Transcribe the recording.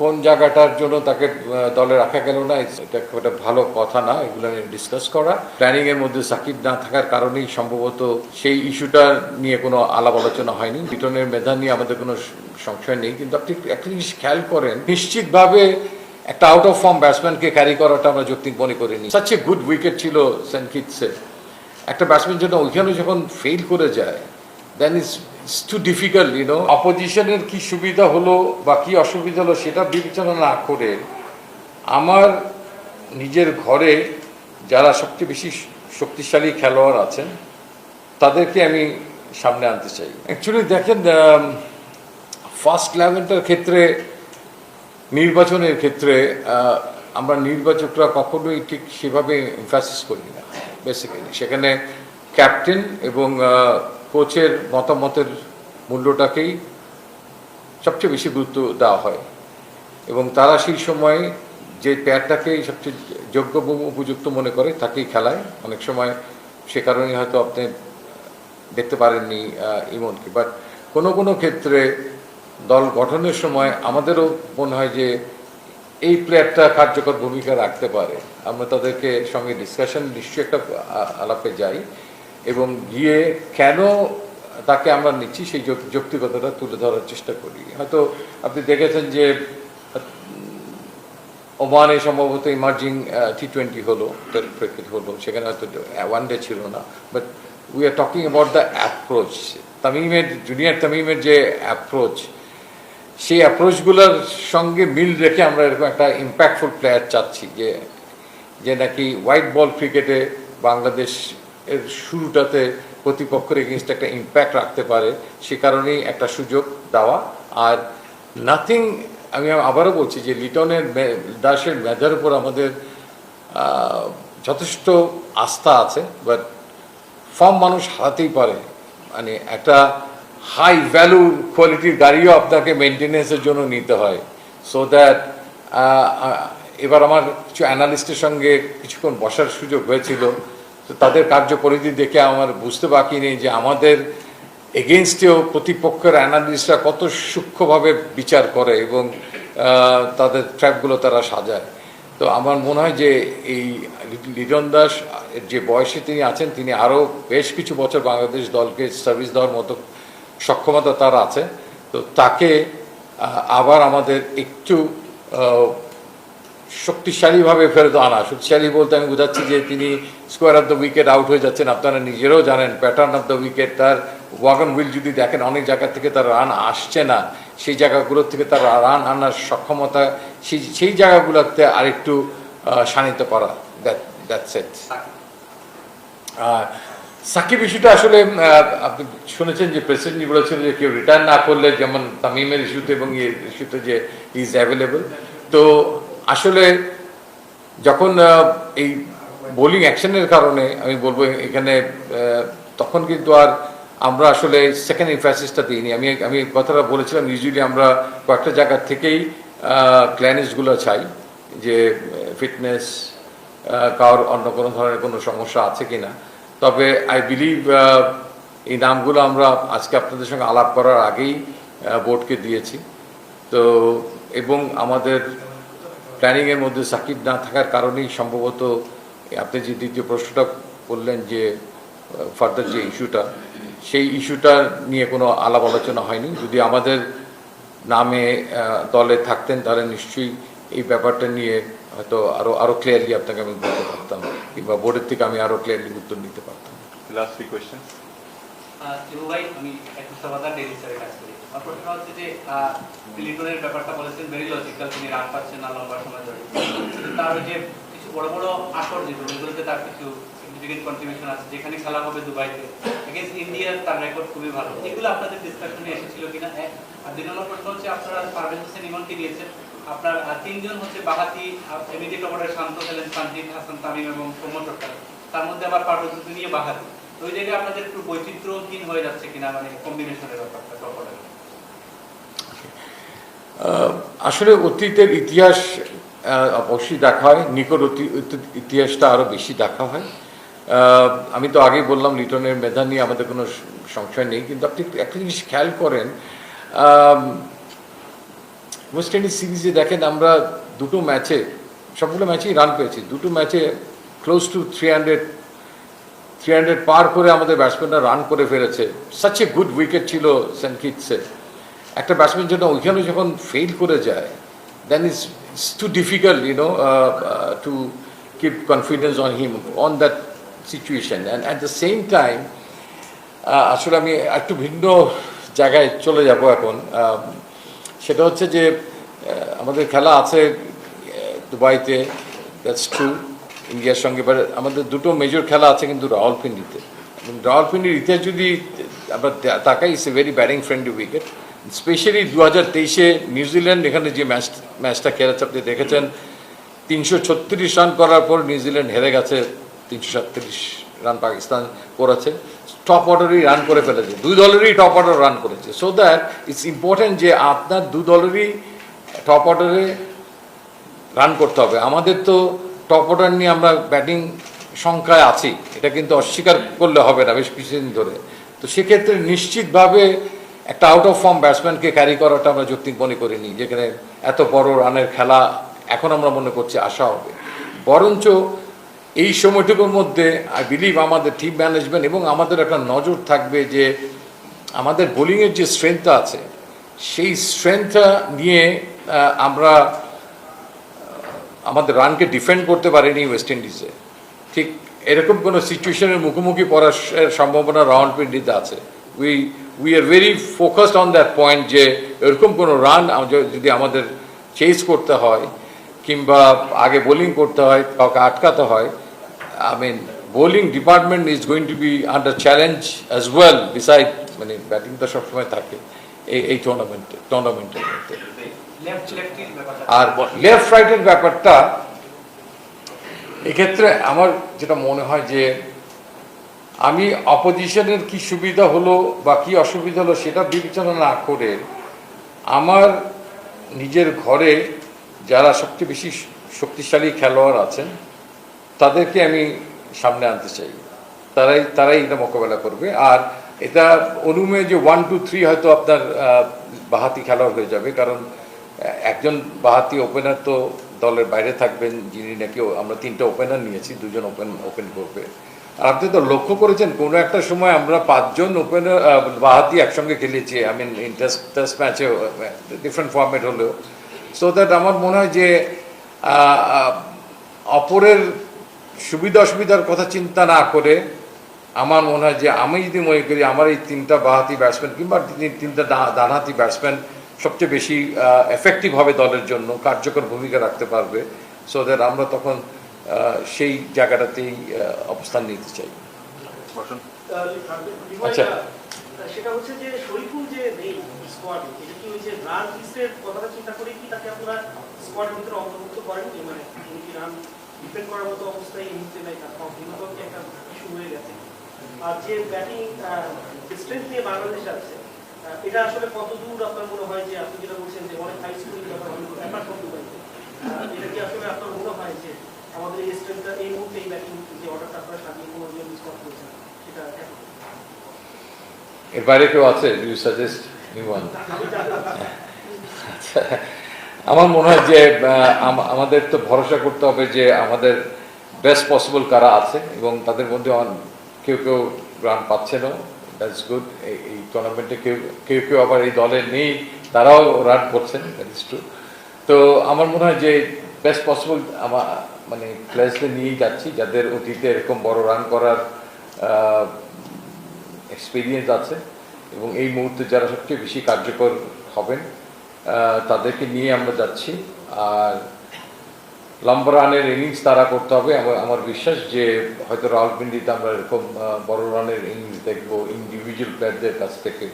কোন জায়গাটার জন্য তাকে দলে রাখা গেল না, এটা খুব একটা ভালো কথা না, এগুলো নিয়ে ডিসকাস করা। প্ল্যানিং এর মধ্যে সাকিব না থাকার কারণেই সম্ভবত সেই ইস্যুটা নিয়ে কোনো আলাপ আলোচনা হয়নি। লিটনের মেধা নিয়ে আমাদের কোনো সংশয় নেই, কিন্তু আপনি একটা জিনিস খেয়াল করেন, নিশ্চিতভাবে একটা আউট অফ ফর্ম ব্যাটসম্যানকে ক্যারি করাটা আমরা যৌক্তিক মনে করিনি। সাচ গুড উইকেট ছিল সেন্ট কিটসের একটা ব্যাটসম্যান জন্য ওইখানে যখন ফেল করে যায় then too difficult you know অপোজিশনের কি সুবিধা হলো বা কি অসুবিধা হলো সেটা বিবেচনা না করে আমার নিজের ঘরে যারা সবচেয়ে বেশি শক্তিশালী খেলোয়াড় আছেন, তাদেরকে আমি সামনে আনতে চাই। অ্যাকচুয়ালি দেখেন ফার্স্ট ইলেভেনটার ক্ষেত্রে, নির্বাচনের ক্ষেত্রে আমরা নির্বাচকরা কখনোই ঠিক সেভাবে এমফাসিস করি না বেসিক্যালি সেখানে ক্যাপ্টেন এবং কোচের মতামতের মূল্যটাকেই সবচেয়ে বেশি গুরুত্ব দেওয়া হয়। এবং তারা সেই সময় যে প্যারটাকে সবচেয়ে যোগ্য উপযুক্ত মনে করে, তাকেই খেলায়। অনেক সময় সে কারণে হয়তো আপনি দেখতে পারেননি ইমনকে। বাট কোনো কোনো ক্ষেত্রে দল গঠনের সময় আমাদেরও মনে হয় যে এই প্লেয়ারটা কার্যকর ভূমিকা রাখতে পারে। আমরা তাদেরকে সঙ্গে ডিসকাশন নিশ্চয়ই একটা আলাপে যাই। এবং গিয়ে কেন তাকে আমরা নিচ্ছি, সেই যৌক্তিকতাটা তুলে ধরার চেষ্টা করি। হয়তো আপনি দেখেছেন যে ওমানে সম্ভবত ইমার্জিং টি টোয়েন্টি হলো ক্রিকেট হলো, সেখানে হয়তো ওয়ান ডে ছিল না but we are talking about the approach তামিমের জুনিয়র তামিমের যে অ্যাপ্রোচ সেই অ্যাপ্রোচগুলোর সঙ্গে মিল রেখে আমরা এরকম একটা ইম্প্যাক্টফুল প্লেয়ার চাচ্ছি যে যে নাকি হোয়াইট বল ক্রিকেটে বাংলাদেশ এর শুরুটাতে প্রতিপক্ষের এগেনস্ট একটা ইম্প্যাক্ট রাখতে পারে। সে কারণেই একটা সুযোগ দেওয়া। আর নাথিং আমি আবারও বলছি যে লিটনের দাসের মেধার উপর আমাদের যথেষ্ট আস্থা আছে। বাট ফর্ম মানুষ হারাতেই পারে। মানে একটা হাই ভ্যালু কোয়ালিটির গাড়িও আপনাকে মেনটেনেন্সের জন্য নিতে হয়। সো দ্যাট এবার আমার কিছু অ্যানালিস্টের সঙ্গে কিছুক্ষণ বসার সুযোগ হয়েছিল। তো তাদের কার্যপরিধি দেখে আমার বুঝতে বাকি নেই যে আমাদের এগেনস্টেও প্রতিপক্ষের অ্যানালিস্টরা কত সূক্ষ্মভাবে বিচার করে এবং তাদের ট্র্যাপগুলো তারা সাজায়। তো আমার মনে হয় যে এই লিটন দাস যে বয়সে তিনি আছেন, তিনি আরও বেশ কিছু বছর বাংলাদেশ দলকে সার্ভিস দেওয়ার মতো সক্ষমতা তার আছে। তো তাকে আবার আমাদের একটু শক্তিশালীভাবে ফেরত আনা। শক্তিশালী বলতে আমি বোঝাচ্ছি যে তিনি square of the wicket out হয়ে যাচ্ছেন। আপনারা নিজেরাও জানেন প্যাটার্ন অফ দ্য উইকেট তার ওয়াগন হুইল যদি দেখেন অনেক জায়গা থেকে তার রান আসছে না। সেই জায়গাগুলোর থেকে তার রান আনার সক্ষমতা সেই সেই জায়গাগুলোতে আরেকটু শানিত করা। আহ, সাকিব ইস্যুটা আসলে আপনি শুনেছেন যে প্রেসিডেন্ট বলেছেন যে কেউ রিটার্ন না করলে যেমন তামিমের ইস্যুতে এবং ইস্যুতে যে ইজ অ্যাভেলেবল তো আসলে যখন এই বোলিং অ্যাকশনের কারণে আমি বলব এখানে তখন কিন্তু আর আমরা আসলে সেকেন্ড ইনফ্যাসিসটা দিইনি। আমি আমি কথাটা বলেছিলাম ইউজুয়ালি আমরা কয়েকটা জায়গা থেকেই ক্ল্যানেজগুলো চাই যে ফিটনেস কারোর অন্য কোনো ধরনের কোনো সমস্যা আছে কি না তবে আই বিলিভ এই নামগুলো আমরা আজকে আপনাদের সঙ্গে আলাপ করার আগেই বোর্ডকে দিয়েছি। তো, এবং আমাদের প্ল্যানিংয়ের মধ্যে সাকিব না থাকার কারণেই সম্ভবত আপনি যে দ্বিতীয় প্রশ্নটা বললেন যে ফার্দার যে ইস্যুটা, সেই ইস্যুটা নিয়ে কোনো আলাপ আলোচনা হয়নি। যদি আমাদের নামে দলে থাকতেন, তাহলে নিশ্চয়ই এই ব্যাপারটা নিয়ে হয়তো আরও আরও ক্লিয়ারলি আপনাকে আমি বলতে পারতাম, কিংবা বোর্ডের থেকে আমি আরও ক্লিয়ারলি উত্তর নিতে পারতাম। Last three আমি কাছ থেকে আমার প্রশ্ন হচ্ছে যে ব্যাপারটা বলেছেন লজিক্যাল তিনি পাচ্ছেন না, লম্বা সময় ধরে। তার যে কিছু বড় বড় আসর যেগুলো এগুলোতে তার কিছু সিগনিফিকেন্ট কন্ট্রিবিউশন আছে, যেখানে খেলা হবে দুবাইতে এগেন্স্ট ইন্ডিয়ার তার রেকর্ড খুবই ভালো। এগুলো আপনাদের ডিসকাশনে এসেছিল কিনা? এক আর দুই নম্বর প্রশ্ন হচ্ছে, আপনারা পারভেজ হোসেন ইমনকে দিয়েছেন। আপনার তিনজন হচ্ছে বাহাতি শান্ত খেলেন হাসান, তামিম এবং তার মধ্যে আবার পারভেজ নিয়ে বাহাতি। ওই জায়গায় আপনাদের একটু বৈচিত্র্যহীন হয়ে যাচ্ছে কিনা মানে কম্বিনেশনের ব্যাপারটা আসলে অতীতের ইতিহাস অবশ্যই দেখা হয়। নিকট ইতিহাসটা আরও বেশি দেখা হয়। আমি তো আগেই বললাম, লিটনের মেধা নিয়ে আমাদের কোনো সংশয় নেই, কিন্তু আপনি একটা জিনিস খেয়াল করেন ওয়েস্ট ইন্ডিজ সিরিজে দেখেন আমরা দুটো ম্যাচে সবগুলো ম্যাচেই রান পেয়েছি। দুটো ম্যাচে close to three hundred three hundred পার করে আমাদের ব্যাটসম্যানরা রান করে ফেলেছে। সাচ এ গুড উইকেট ছিল সেন্ট কিটসের একটা ব্যাটসম্যান জন্য ওইখানে যখন ফেল করে যায় then it's it's too difficult you know to keep confidence on him on that situation and at the same time আসলে আমি একটু ভিন্ন জায়গায় চলে যাব এখন। সেটা হচ্ছে যে আমাদের খেলা আছে দুবাইতে। দ্যাটস ট্রু ইন্ডিয়ার সঙ্গে, এবার আমাদের দুটো মেজর খেলা আছে কিন্তু রাওয়ালপিন্ডিতে। রাওয়ালপিন্ডির ইতিহাস যদি আমরা তাকাই is a very batting friendly wicket specially দু হাজার তেইশে নিউজিল্যান্ড এখানে যে ম্যাচ, ম্যাচটা খেলেছে, আপনি দেখেছেন, তিনশো ছত্রিশ রান করার পর নিউজিল্যান্ড হেরে গেছে, তিনশো সাতত্রিশ রান পাকিস্তান করেছে। টপ অর্ডারই রান করে ফেলেছে, দুই দলেরই টপ অর্ডার রান করেছে। সো দ্যাট ইটস ইম্পর্টেন্ট যে আপনার দু দলেরই টপ অর্ডারে রান করতে হবে। আমাদের তো টপ অর্ডার নিয়ে আমরা ব্যাটিং সংখ্যায় আছি, এটা কিন্তু অস্বীকার করলে হবে না বেশ কিছুদিন ধরে। তো সেক্ষেত্রে নিশ্চিতভাবে একটা আউট অফ ফর্ম ব্যাটসম্যানকে ক্যারি করাটা আমরা যৌক্তিক মনে করিনি, যেখানে এত বড় রানের খেলা এখন আমরা মনে করছি আশা হবে। বরঞ্চ এই সময়টুকুর মধ্যে আই বিলিভ আমাদের টিম ম্যানেজমেন্ট এবং আমাদের একটা নজর থাকবে যে আমাদের বোলিংয়ের যে স্ট্রেংথটা আছে, সেই স্ট্রেংথটা নিয়ে আমরা আমাদের রানকে ডিফেন্ড করতে পারেনি ওয়েস্ট ইন্ডিজে ঠিক এরকম কোনো সিচুয়েশনের মুখোমুখি পড়ার সম্ভাবনা রাউন্ড পিন্ডিতে আছে। We we are very focused on that point যে এরকম কোনো রান যদি আমাদের চেস করতে হয়, কিংবা আগে বোলিং করতে হয়, কাউকে আটকাতে হয় I mean bowling department is going to be under challenge as well beside মানে ব্যাটিং তো সবসময় থাকে, এই এই টুর্নামেন্টে টুর্নামেন্টের মধ্যে। আর লেফট রাইটের ব্যাপারটা, এক্ষেত্রে আমার যেটা মনে হয় যে, আমি অপোজিশনের কি সুবিধা হলো বা কি অসুবিধা হলো সেটা বিবেচনা না করে আমার নিজের ঘরে যারা সবচেয়ে বেশি শক্তিশালী খেলোয়াড় আছেন, তাদেরকে আমি সামনে আনতে চাই। তারাই তারাই এটা মোকাবেলা করবে। আর এটা অনুমে যে ওয়ান টু থ্রি হয়তো আপনার বাহাতি খেলোয়াড় হয়ে যাবে, কারণ একজন বাহাতি ওপেনার তো দলের বাইরে থাকবেন, যিনি নাকি আমরা তিনটা ওপেনার নিয়েছি, দুজন ওপেন ওপেন করবে। আর আপনি তো লক্ষ্য করেছেন, কোনো একটা সময় আমরা পাঁচজন ওপেনার বাহাতি একসঙ্গে খেলেছি আই মিন ইন টেস্ট ম্যাচে ডিফারেন্ট ফর্মেট হলেও। সো দ্যাট আমার মনে হয় যে অপরের সুবিধা অসুবিধার কথা চিন্তা না করে, আমার মনে হয় যে আমি যদি মনে করি, আমার এই তিনটা বাহাতি ব্যাটসম্যান কিংবা তিন- তিনটা ডানহাতি ব্যাটসম্যান সবচেয়ে বেশি এফেক্টিভ হবে দলের জন্য কার্যকর ভূমিকা রাখতে পারবে। সো দ্যাট আমরা তখন সেই জায়গাটাতেই অবস্থান নিতে চাই। আচ্ছা। সেটা হচ্ছে যে শরীফুল যে নেই স্কোয়াডে এটা কি ওই যে রান লিস্টের কথাটা চিন্তা করে কি তাকে আপনারা ভিতরে অন্তর্ভুক্ত মানে তিনি কি রান ডিফেন্ড করার মতো অবস্থায় এই মুহূর্তে নাই? তার অভিজ্ঞতা একটা ইস্যু হয়ে গেছে। আর যে ব্যাটিং স্ট্রেংথ নিয়ে বাংলাদেশ আছে এটা আসলে কত দূর আপনার মনে হয় যে আপনি যেটা বলছেন যে অনেক হাই স্কুল ব্যাপার কত এটা কি আসলে আপনার মনে হয় যে আমাদের এই স্ট্রেংথটা এই মুহূর্তে এই ব্যাটিং যে অর্ডারটা আপনারা সাজিয়ে কোনো নিয়ম সেটা এখন। এর বাইরে কেউ আছে? ইউ সাজেস্ট নিউ আচ্ছা। আমার মনে হয় যে আমাদের তো ভরসা করতে হবে যে আমাদের বেস্ট পসিবল কারা আছে এবং তাদের মধ্যে কেউ কেউ রান পাচ্ছে না। দ্যাটস গুড এই টুর্নামেন্টে কেউ কেউ কেউ আবার এই দলে নেই, তারাও রান করছেন দ্যাট ইস ট্রু তো আমার মনে হয় যে বেস্ট পসিবল আমার মানে প্লেয়ার্সদের নিয়েই যাচ্ছি, যাদের অতীতে এরকম বড় রান করার এক্সপিরিয়েন্স আছে, এবং এই মুহূর্তে যারা সবচেয়ে বেশি কার্যকর হবেন তাদেরকে নিয়ে আমরা যাচ্ছি, আর লম্বা রানের ইনিংস তারা করতে হবে। আমার বিশ্বাস যে হয়তো রাওয়ালপিন্ডিতে আমরা এরকম বড় রানের ইনিংস দেখব ইন্ডিভিজুয়াল প্লেয়ারদের কাছ থেকে।